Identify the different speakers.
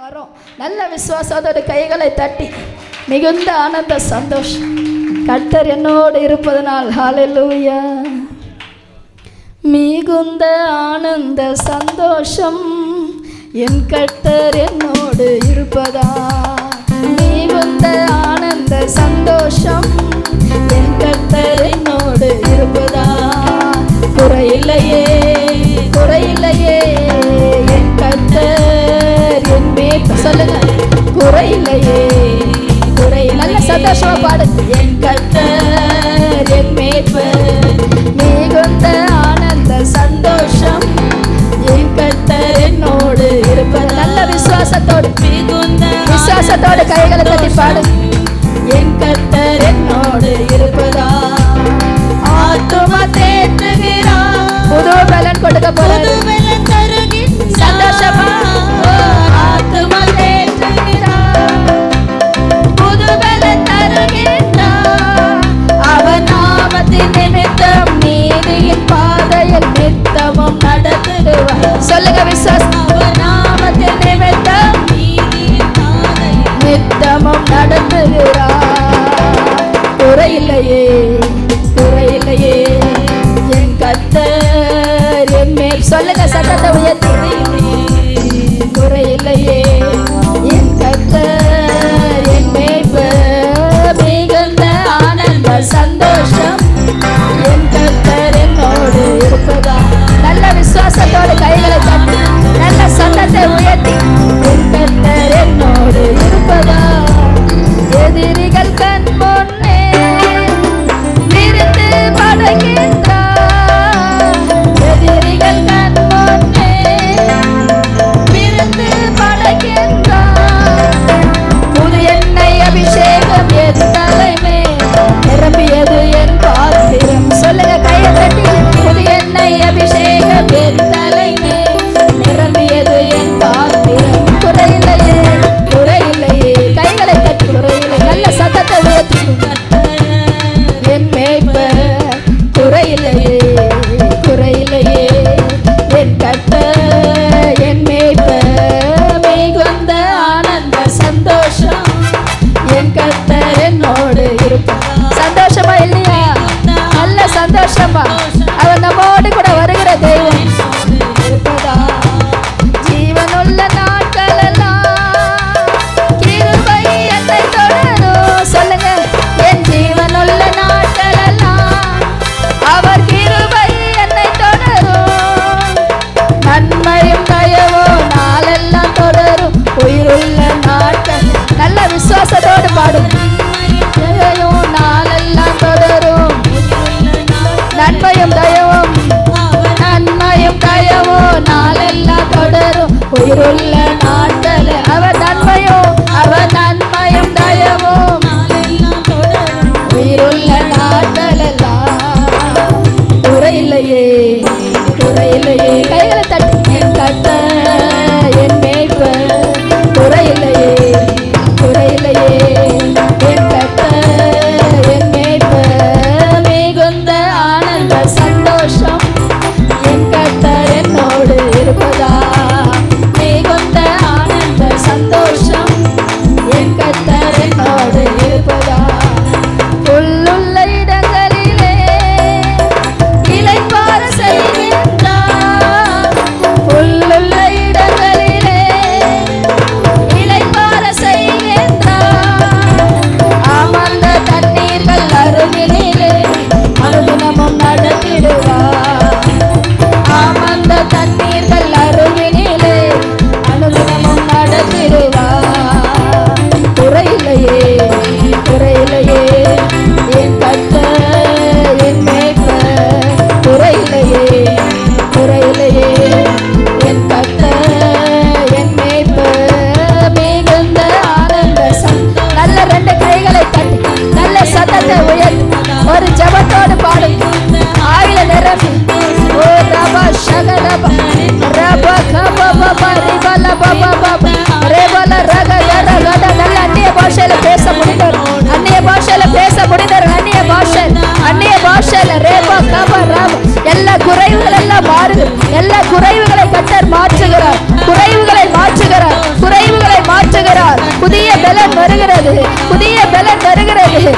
Speaker 1: வரும். நல்ல விசுவாசத்தோட கைகளை தட்டி மிகுந்த ஆனந்த சந்தோஷம். கர்த்தர் என்னோடு இருப்பதனால் ஹாலெலூயா மிகுந்த ஆனந்த சந்தோஷம் என் கர்த்தர் என்னோடு இருப்பதா? மிகுந்த ஆனந்த சந்தோஷம் குறையில்லையே. குறையில் நல்ல சந்தோஷமா பாடு. என் கத்த என் மேய்ப்பர் மிகுந்த ஆனந்த சந்தோஷம் என் கத்தர் என்னோடு இருப்பது நல்ல விசுவாசத்தோடு.
Speaker 2: மிகுந்த
Speaker 1: விசுவாசத்தோடு கைகளை தட்டி பாடு. நன்மையும் தயவும். நன்மையும் தயவோ நாளெல்லாம் தொடரும். உயிருள்ள பலன் வருகிறது